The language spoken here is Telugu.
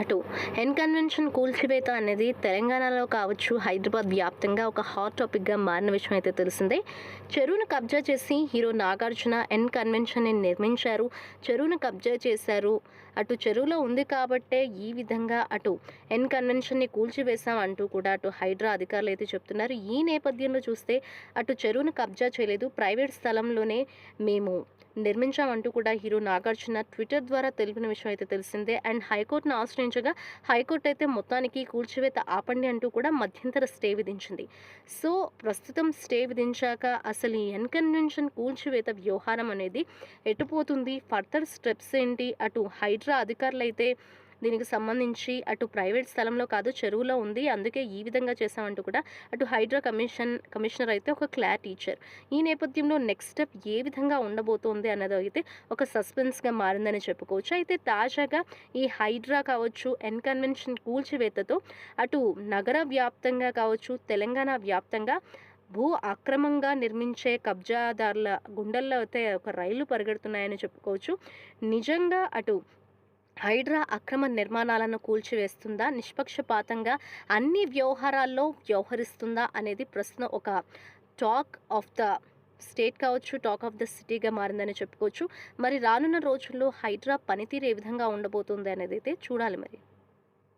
అటు ఎన్ కన్వెన్షన్ కూల్చివేత అనేది తెలంగాణలో కావచ్చు హైదరాబాద్ వ్యాప్తంగా ఒక హాట్ టాపిక్గా మారిన విషయం అయితే తెలిసిందే. చెరువును కబ్జా చేసి హీరో నాగార్జున ఎన్ కన్వెన్షన్ని నిర్మించారు. చెరువును కబ్జా చేశారు. అటు చెరువులో ఉంది కాబట్టే ఈ విధంగా అటు ఎన్ కన్వెన్షన్ని కూల్చివేశాం అంటూ కూడా అటు హైడ్రా అధికారులు అయితే చెప్తున్నారు. ఈ నేపథ్యంలో చూస్తే అటు చెరువును కబ్జా చేయలేదు. ప్రైవేట్ స్థలంలోనే మేము నిర్మించామంటూ కూడా హీరో నాగార్జున ట్విట్టర్ ద్వారా తెలిపిన విషయం అయితే తెలిసిందే. అండ్ హైకోర్టును ఆశ్రయించగా హైకోర్టు అయితే మొత్తానికి కూల్చివేత ఆపండి అంటూ కూడా మధ్యంతర స్టే విధించింది. సో ప్రస్తుతం స్టే విధించాక అసలు ఈ ఎన్కన్వెన్షన్ కూల్చివేత వ్యవహారం అనేది ఎటుపోతుంది? ఫర్దర్ స్టెప్స్ ఏంటి? అటు హైడ్రా అధికారులు అయితే దీనికి సంబంధించి అటు ప్రైవేట్ స్థలంలో కాదు చెరువులో ఉంది. అందుకే ఈ విధంగా చేశామంటూ కూడా అటు హైడ్రా కమిషన్ కమిషనర్ అయితే ఒక క్లారిటీ ఇచ్చారు. ఈ నేపథ్యంలో నెక్స్ట్ స్టెప్ ఏ విధంగా ఉండబోతోంది అన్నది అయితే ఒక సస్పెన్స్గా మారిందని చెప్పుకోవచ్చు. అయితే తాజాగా ఈ హైడ్రా కావచ్చు ఎన్కన్వెన్షన్ కూల్చివేతతో అటు నగర వ్యాప్తంగా కావచ్చు తెలంగాణ వ్యాప్తంగా భూ అక్రమంగా నిర్మించే కబ్జాదారుల గుండెల్లో అయితే ఒక రైళ్ళు పరిగెడుతున్నాయని చెప్పుకోవచ్చు. నిజంగా అటు హైడ్రా అక్రమ నిర్మాణాలను కూల్చివేస్తుందా? నిష్పక్షపాతంగా అన్ని వ్యవహారాల్లో వ్యవహరిస్తుందా అనేది ప్రస్తుతం ఒక టాక్ ఆఫ్ ద స్టేట్ కావచ్చు టాక్ ఆఫ్ ద సిటీగా మారిందని చెప్పుకోవచ్చు. మరి రానున్న రోజుల్లో హైడ్రా పనితీరు ఏ విధంగా ఉండబోతుంది అనేది అయితే చూడాలి మరి.